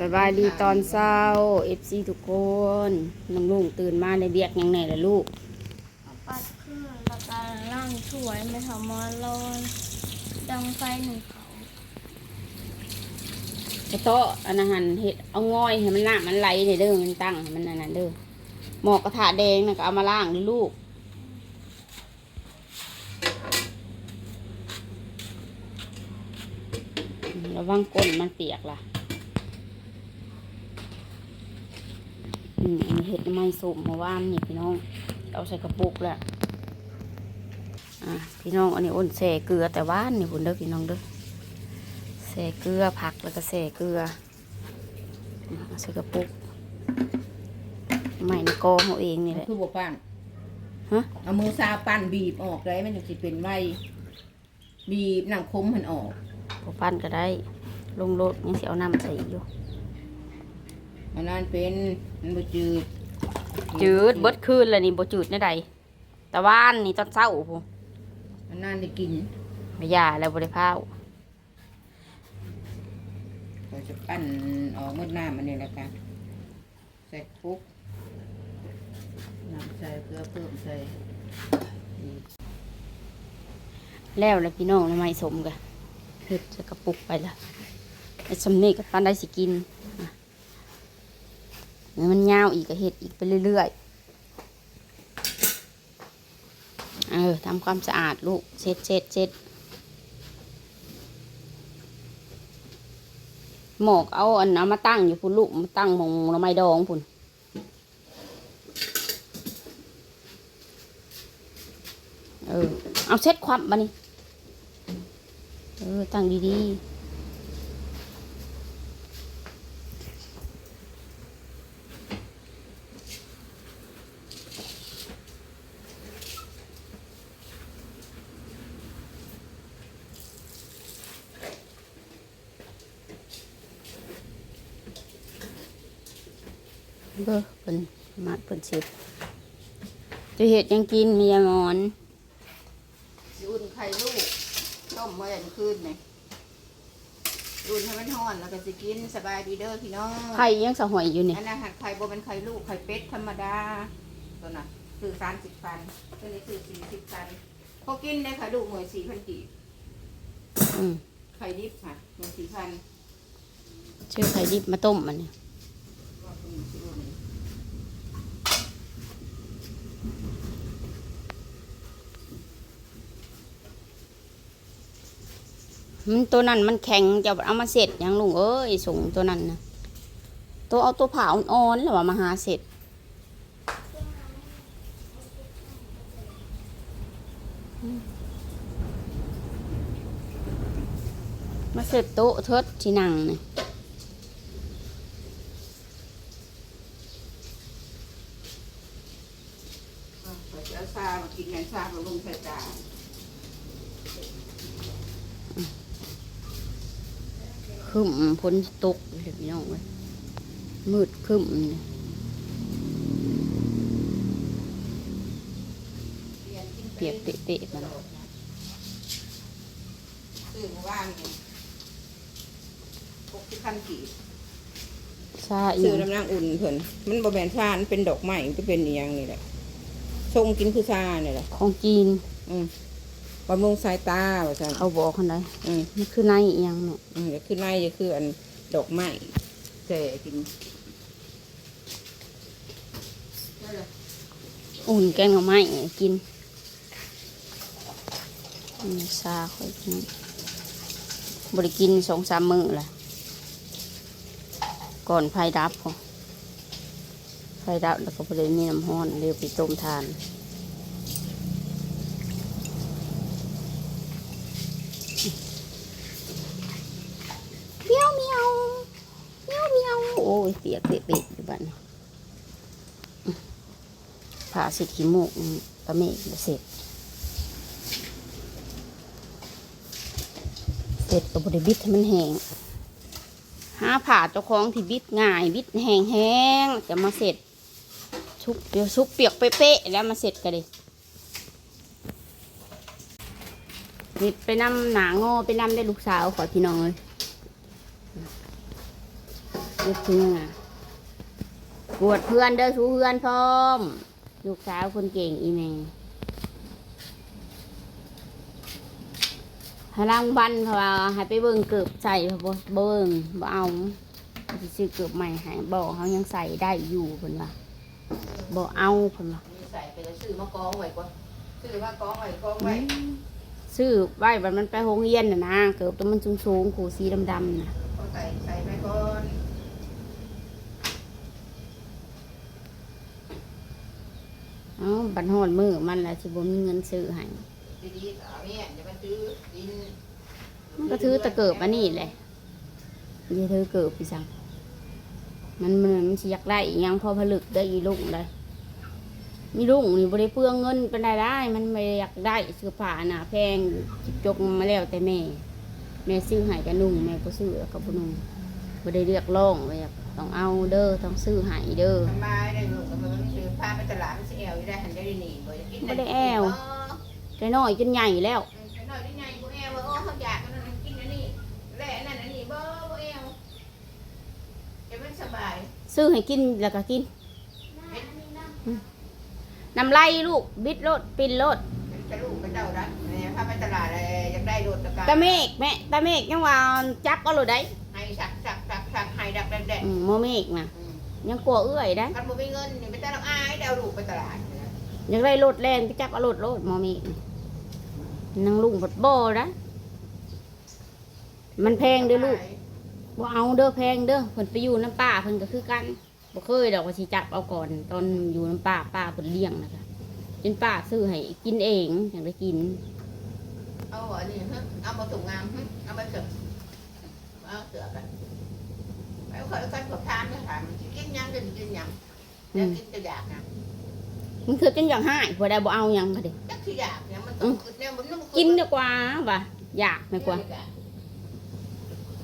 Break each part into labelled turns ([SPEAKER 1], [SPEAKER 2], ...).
[SPEAKER 1] สบายดีตอนเช้าเอฟซีทุกคนน้องลุงตื่นมาในเบียกหยังไงล่ะลูก
[SPEAKER 2] ปัดขึ้นแล้วก็ล่างถ้วยไม่ทำมอลอนดังไฟหนึ่งเขา
[SPEAKER 1] กระโต๊ะอันอาหารเห็ดเอาง่อยให้มันน้ำมันไหลในเด้อมันตั้งให้มันอันนั้นเด้อหมอกกระทะแดงนะก็เอามาล้างเด้อลูกอืมระวังก้นมันเปียกล่ะ อืมอันนี้เห็ดไม่สุมเมื่อวานนี่พี่น้อง เอาใส่กระปุกแล้วอะพี่น้องอันนี้อ้นแส่เกลือแต่ว่านนี่คุณเด้อพี่น้องเด้อใส่เกลือผักแล้วก็ใส่เกลือเอาใส่กระปุกไม่ในกอเขาเองนี่แหละ
[SPEAKER 3] คือบ่ปั้น
[SPEAKER 1] ฮะ
[SPEAKER 3] เอามือซาปั้นบีบออกเลยมันจะสิเป็นไวบีบน้ำคมมันออก
[SPEAKER 1] พอปั้นก็ได้ ลงรถยังสิเอาน้ำใส่อยู่
[SPEAKER 3] อันนั้นเป็นมันบ่จืด
[SPEAKER 1] จืดเบิดคืนเลยนี่บ่จืดในใดแต่ว่านนี่ตอนเช้าพู
[SPEAKER 3] อันนั้นได้กิน
[SPEAKER 1] ไม่ยาแล้วบริพร้าว
[SPEAKER 3] เราจะปั้นออกหมดน้ำมันนี่แหละกันใส่คลุกน้ำใส่เกลือเพิ่มใส่
[SPEAKER 1] แล้วแล้วพี่น้องทำไมสมกันเฮ็ดใส่กระปุกไปละไอ้สำนีกับปั้นได้สิกินอะเดี๋ยว มันยาวอีกก็เฮ็ดอีกไปเรื่อยๆ เออทำความสะอาดลูกเช็ดเช็ดเช็ดหมอกเอาอันเอามาตั้งอยู่พุ่นลูกมาตั้งมองหน่อไม้ดองพุ่นเออ เอาเช็ดความมานี่เออ ตั้งดีๆ เบ้อเป็นมาเป็นเช็ดจะเห็ดหยังกินมียามอน
[SPEAKER 3] สิอุ่นไข่ลูกต้มเมื่อวันคืนนี่อุ่นให้มันร้อนแล้วก็สิกินสบายดีเด้อพี่น้อง
[SPEAKER 1] ไข่ยังสะหอยอยู่นี่
[SPEAKER 3] อันนั้นหัดไข่บ่เป็นไข่ลูกไข่เป็ดธรรมดาตัวน่ะคือสามสิบพันตัวนี้คือสี่สิบพันพอกินได้ค่ะลูกหน่วยสี่พันกีบ
[SPEAKER 1] อืม
[SPEAKER 3] ไข่ดิบค่ะหน่วยสี่พัน
[SPEAKER 1] ชื่อไข่ดิบมาต้มมันเนี่ย มันตัวนั้นมันแข็งจะเอามาเสร็จยังลุงเอ้ยส่งตัวนั้นนะตัวเอาตัวผ่าอ่อนๆหรือว่ามาหาเสร็จมาเสร็จโต๊ะเทิดที่นั่งนี่
[SPEAKER 3] ก็จะเอาซามากินแกงซากับลุงใส่จาน
[SPEAKER 1] คึมพ้นตกเลยพี่น้องเว้ยมืดคึมนี่เปียกเตะๆมัน
[SPEAKER 3] ซื้อมาว่างนี่หกสิบพันกีบ
[SPEAKER 1] ซาอี
[SPEAKER 3] ซื้อน้ำนางอุ่นเพิ่นมันบ่แม่นซามันเป็นดอกไม้มันก็เป็นอีหยังนี่แหละทรงกินคือซาเนี่ยแหละ
[SPEAKER 1] ของจีน
[SPEAKER 3] อืม บำรุงสายตาว่าซั่น
[SPEAKER 1] เขาบอกคนใด
[SPEAKER 3] อืม
[SPEAKER 1] มันคือในอีหยังเนี่ย
[SPEAKER 3] อืมก็คือในก็คืออันดอกไม้แต่กิน
[SPEAKER 1] อุ่นแกงหน่อไม้กินอืมซาค่อยกินบริกินสองสามมื้อแหละก่อนไฟดับพอไฟดับแล้วก็บริมีน้ำห้อนเรียวไปต้มทาน เมียวเมียวเมียวเมียวโอ้ยเปียกเปียกอยู่บ้านผ่าเสร็จขี้มูกอื้อตะเมฆเสร็จ เสร็จก็บริบิดให้มันแห้งหาผ่าเจ้าของที่บิดง่ายบิดแห้งแห้งจะมาเสร็จชุบเดี๋ยวชุบเปียกเป๊ะๆแล้วมาเสร็จกันเลยบิดไปนำหนางอไปนำได้ลูกสาวขอพี่น้องเลย ลูกถึงอะกวดเพื่อนเด้อชูเพื่อนพร้อม ลูกสาวคนเก่งอีเมพลังบันเขาว่าให้ไปเบิ่งเกือบใส่เขาบ่บ่เบิ่งบ่เอาสิซื้อเกือบใหม่ให้บอกเขายังใส่ได้อยู่เพิ่นว่าบ่เอาเพิ่นว่า
[SPEAKER 3] มีใส่ไปแล้วซื้อมากองไว้ก่อนซื้อมากองไว้กองไว้
[SPEAKER 1] ซื้อไว้บัดมันไปโรงเรียนน่ะนะเกือบตัวมันสูงๆขู่สีดำๆน่ะ
[SPEAKER 3] เอาใส่ใส่ไปก่อน
[SPEAKER 1] เอาบัดฮอดมือมันแล้วสิบ่มีเงินซื้อให้
[SPEAKER 3] ดีๆก็เอาย
[SPEAKER 1] มันก็ถือตะเกิบอันนี้แหละอย่าถือเกิบพี่สังมันมันมันสิอยากได้อีหยังพอผลึกได้อีลุงเลยมีลุงนี่บ่ได้เปลืองเงินเป็นได้ได้ มันไม่อยากได้เสื้อผ้าหนาแพงจกมาแล้วแต่แม่ แม่ซื้อให้กับนุ่งแม่ก็ซื้อแล้วกับบ่นุ่งบ่ได้เรียกร้องว่าอยาก ต้องเอาเด้อต้องซื้อให้เด้อ
[SPEAKER 3] มันมาได้ลูกมันมันซื้อผ้าไปตลาดมันสิแอวอยู่ได้หันได้ดีนี่บ่จะกิน
[SPEAKER 1] บ่ได้แอวแต่น้อยจนใหญ่แล้ว
[SPEAKER 3] ไปหน่อยได้ไงบ่แอวว่าโอ้เขาอยากมันนั่นกินอันนี้แล่อันนั้นอันนี้บ่บ่แอวจะมันสบาย
[SPEAKER 1] ซื้อให้กินแล้วก็กิน
[SPEAKER 2] น้าอันนี้น้
[SPEAKER 1] น้ำไหลลูกบิดรถปินรถ
[SPEAKER 3] จะลูกไปเจ้านะเนี่ยถ้าไปตลาดอะไรอยากได้รถตะการ
[SPEAKER 1] ตาเมฆแม่ตาเมฆยังว่าจับเอารถได้
[SPEAKER 3] ให้สักสัก สักสักให้ดักแดด
[SPEAKER 1] อืมโมเมฆนะยังกลัวเอื้อยได้
[SPEAKER 3] กันบ่มีเงินนี่ไปแต่ละอายเดาลูกไปตลาด
[SPEAKER 1] ยังได้รถแรงก็จับเอารถรถโมเมฆนี่นางลุงบดโบนะมันแพงเด้อลูกบ่เอาเด้อแพงเด้อเพิ่นไปอยู่น้ำป่าเพิ่นก็คือกันบ่เคยดอกว่าสิจับเอาก่อนตอนอยู่น้ำป่าป้าเพิ่นเลี้ยงนะคะจนป้าซื้อให้กินเองอยากได้กิน
[SPEAKER 3] เอาอันนี้ฮะเอามาถุงงามฮะเอามาเสือเอาเสือกันไปเอาคนกันขอทานนะถามกินยังกินกินยังแล้วกินจะอยากนะ
[SPEAKER 1] มันคือจนอย่างห้ายบ่ได้บ่เอาหยังก็ดิ
[SPEAKER 3] จักคืออยากเนี่ยมันต้องคือเนี่ยมันต้อง
[SPEAKER 1] กินดีกว่าว่ะอยากไม่กว่า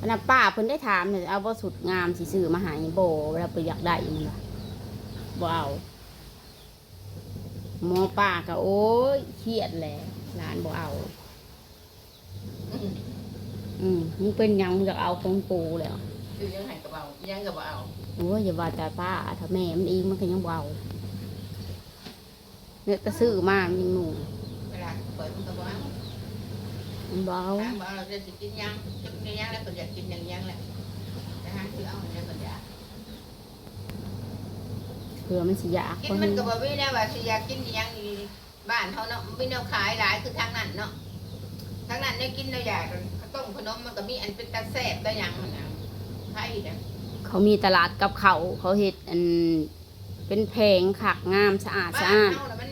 [SPEAKER 1] อันนั้นป้าเพิ่นได้ถามเนี่ยเอาบ่สุดงามสิซื้อมาใหายโบเวลาไปอยากได้มันว่าบ่เอาหมอป้าก็โอ้ยเครียดแหละหลานบ่เอา อืมมึงเป็นยังมึงอยากเอาของปูแล้ว
[SPEAKER 3] คือยังให้กระเป๋ายังกระเป๋า
[SPEAKER 1] โอ้ยอย่าว่าแต่ป้าถ้าแม่มันเองมันก็ยังบ่เอาเนี่ยก็ซื้อมามันยังหนุ่ม
[SPEAKER 3] เวลาเปิดมันกระเป๋า
[SPEAKER 1] มันบ่เอา
[SPEAKER 3] ถามว่าเราจะกินยังจะกินยังแล้วก็อยากกินอย่างยังแหละนะฮะคือเอาเนี่ยก็อยาก
[SPEAKER 1] เผื่อมันสิอยาก
[SPEAKER 3] กิน
[SPEAKER 1] คน
[SPEAKER 3] มันก็บ่มีแนวว่าสิอยากกินยังอยู่บ้านเขาเนาะมีแนวขายหลายคือทางนั้นเนาะทางนั้นเนี่ยกินแล้วอยากข้าวต้มขนมมันก็มีอันเป็นตาแซ่บได้ยังมันนะ ไทยนะ
[SPEAKER 1] เขามีตลาดกับเขาวเขาเฮ็ดอันเป็นแผงขักงามสะอาดสะ
[SPEAKER 3] บ้าน
[SPEAKER 1] อาด
[SPEAKER 3] เฮาน่ะมัน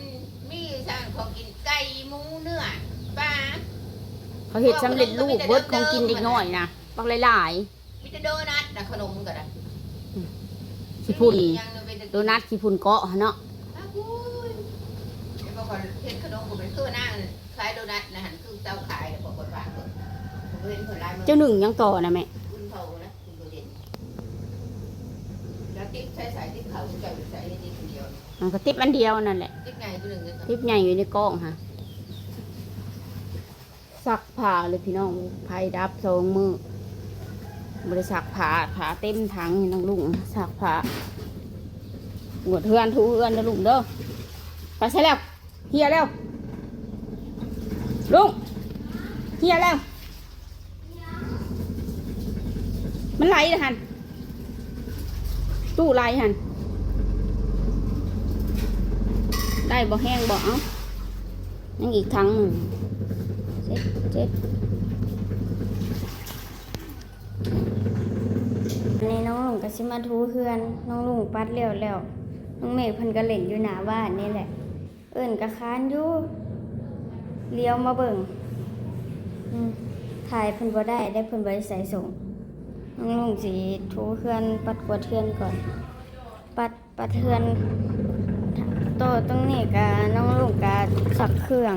[SPEAKER 3] มีสร้างของกินไก่หมูเนื้อปลา
[SPEAKER 1] เขาเห็ดสำเร็จรูปเบิดของกินเด็กน้อยนะปักหลาย
[SPEAKER 3] มีแต่โดนัทนะขนมก็ได้
[SPEAKER 1] ๆขี้พุ่น
[SPEAKER 3] ยังเป็นแต่
[SPEAKER 1] โดนัทขี้พุ่นเกาะเนาะ
[SPEAKER 3] อ้าวอุ้ยเดี๋ยวบอกว่าเฮ็ดขนมก็เป็นคือนั่งขายโดนัทนะหันคือเจ้าขายแล้วบอกว่าเออผมเห็นคนร้ายมือ
[SPEAKER 1] เจ้าหนึ่งยังต่อนะแม่
[SPEAKER 3] คุณเขานะคุณโดเด่นแล้ว ติ๊กใช้สายติ๊กเขาจะใช้ติ๊กคนเดียว
[SPEAKER 1] มันก็ติบอันเดียวนั่นแหละ
[SPEAKER 3] ติ๊กไงตัวหนึ่ง
[SPEAKER 1] ติบใหญ่อยู่ในกล้องค่ะซักผ้าเลยพี่น้องไฟดับสองมือบริษักผ้าผ้าเต็มถังน้องลุงซักผ้าหวดเฮือนทูเฮือนนะลุงเด้อไปใช่แล้วเฮียแล้วลุงเฮียแล้วมันไหลนะฮัน ตู้ไหลฮันได้บ่แห้งบ่เอ้ายังอีกทั้งหนึ่งเจ็ดเจ็ดำ
[SPEAKER 2] อันนี้น้องลุงก็สิมาทูเฮือน น้องลุงปัดเลี้ยวแล้วน้องเมฆเพิ่นก็เล่นอยู่หน้าบ้านนี่แหละ เอิ้นก็ค้านอยู่เลี้ยวมาเบิ่งถ่ายเพิ่นบ่ได้ได้เพิ่นบ่ได้ใส่ส่ง น้องลุงสีทูเทือน ปัดกวาดเทือนก่อน ปัดปัดเทือนโตตรงนี้กะน้องลุงกะสักเครื่อง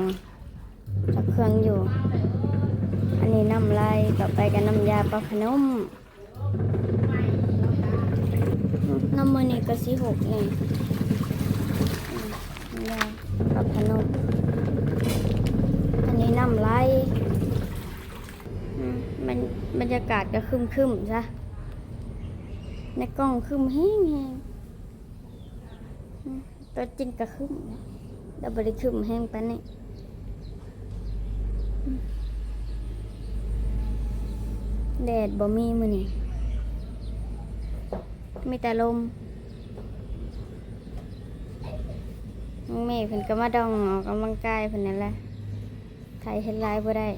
[SPEAKER 2] สักเครื่องอยู่ อันนี้น้ำลายต่อไปกับน้ำยาปลาขนมน้ำมันนี่ก็สีหกเองอืมน้ำยาปลาขนม อันนี้น้ำลายอืมมันบรร ยากาศก็ครึมๆซะในกล้องคึมแห้งแห้งตัวจริงก็คึมนะแต่บริคึมแห้งปานนี้อืมแดดบ่มีมือนี้มีแต่ลมน้องเมฆเพิ่นก็มาดองออกกำลังกายเพิ่นนั่นแหละไทยเฮ็ดลายบ่ได้